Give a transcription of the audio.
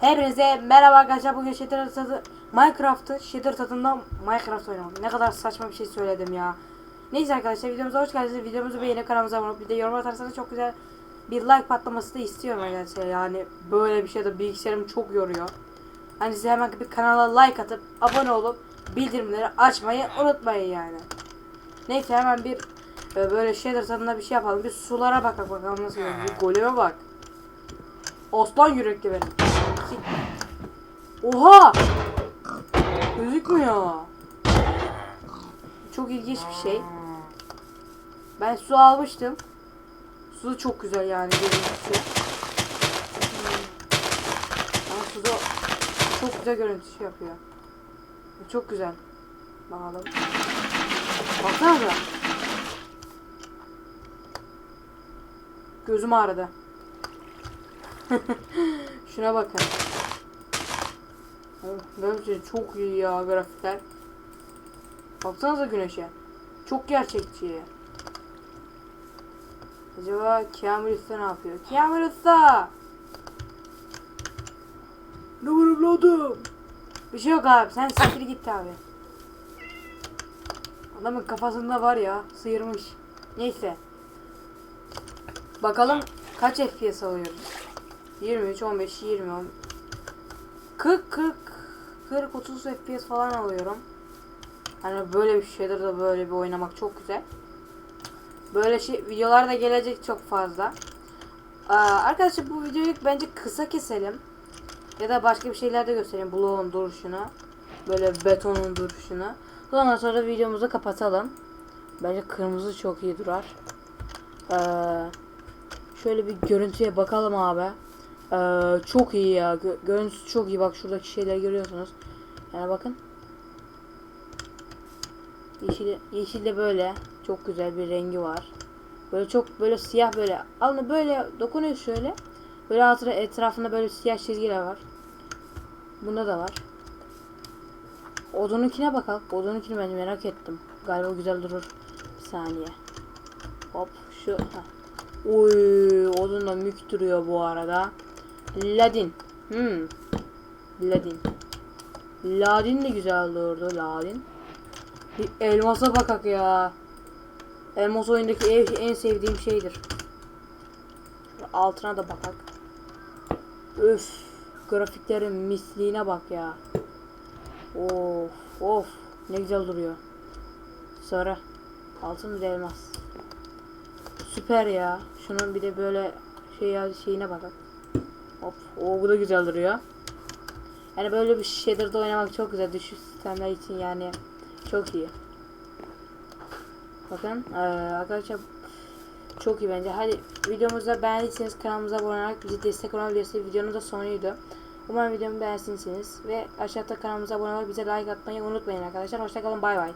Hepinize merhaba arkadaşlar bugün Shader tadı Minecraft'ı Shader tadında Minecraft oynadım. Ne kadar saçma bir şey söyledim ya. Neyse arkadaşlar videomuza hoş geldiniz. Videomuzu beğenip kanalımıza abone olup bir de yorum atarsanız çok güzel bir like patlaması da istiyorum arkadaşlar. Yani böyle bir şey de bilgisayarım çok yoruyor. Hani size hemen bir kanala like atıp abone olup bildirimleri açmayı unutmayın yani. Neyse hemen bir e, böyle Shader tadında bir şey yapalım. Bir sulara bak bakalım nasıl görünüyor. Goleme bak. Aslan yürekli benim. Oha! Gözükmüyor. Çok ilginç bir şey. Ben su almıştım. Su çok güzel yani görüntüsü. Ama suda çok güzel görüntüsü yapıyor. Çok güzel. Bakalım. Baksana. Gözüm ağrıdı. Şuna bakın. Gerçekten çok iyi ya grafikler. Baksanıza güneşe. Çok gerçekçi. Acaba Kamil Usta ne yapıyor? Kamil Usta! Ne var evladım? Bir şey yok abi sen siktir git abi. Adamın kafasında var ya sıyırmış. Neyse. Bakalım kaç FPS alıyoruz. 23, 15, 20, 10, 40, 40, 40, 30 FPS falan alıyorum. Hani böyle bir şeydir de böyle bir oynamak çok güzel. Böyle şey videolar da gelecek çok fazla. Aa, arkadaşlar bu videoyu bence kısa keselim. Ya da başka bir şeyler de göstereyim. Bloğun duruşunu. Böyle betonun duruşunu. Ondan sonra videomuzu kapatalım. Bence kırmızı çok iyi durar. Ee, şöyle bir görüntüye bakalım abi. Ee, çok iyi ya. Gö görüntüsü çok iyi. Bak şuradaki şeyler görüyorsunuz. Yani bakın. Yeşil, yeşil de böyle. Çok güzel bir rengi var. Böyle çok böyle siyah böyle. Alnı böyle dokunuyor şöyle. Böyle altına etrafında böyle siyah çizgiler var. Bunda da var. Odununkine bakalım. Odununkini ben merak ettim. Galiba güzel durur. Bir saniye. Hop şu. Heh. Oy, odun da mük duruyor bu arada. Ladin. Hmm. Ladin. Ladin de güzel durdu. Ladin. Elmasa bakak ya. Elmas oyundaki en, sevdiğim şeydir. Altına da bakak. Öf. Grafiklerin misliğine bak ya. Of of. Ne güzel duruyor. Sarı. Altın bir elmas. Süper ya. Şunun bir de böyle şey şeyine bakın. Hop. O bu da güzel duruyor. Yani böyle bir shader'da oynamak çok güzel. Düşük sistemler için yani çok iyi. Bakın ee, arkadaşlar çok iyi bence. Hadi videomuzu beğendiyseniz kanalımıza abone olarak bizi destek olabilirsiniz. Videonun da sonuydu. Umarım videomu beğensinsiniz. Ve aşağıda kanalımıza abone olarak bize like atmayı unutmayın arkadaşlar. Hoşçakalın bay bay.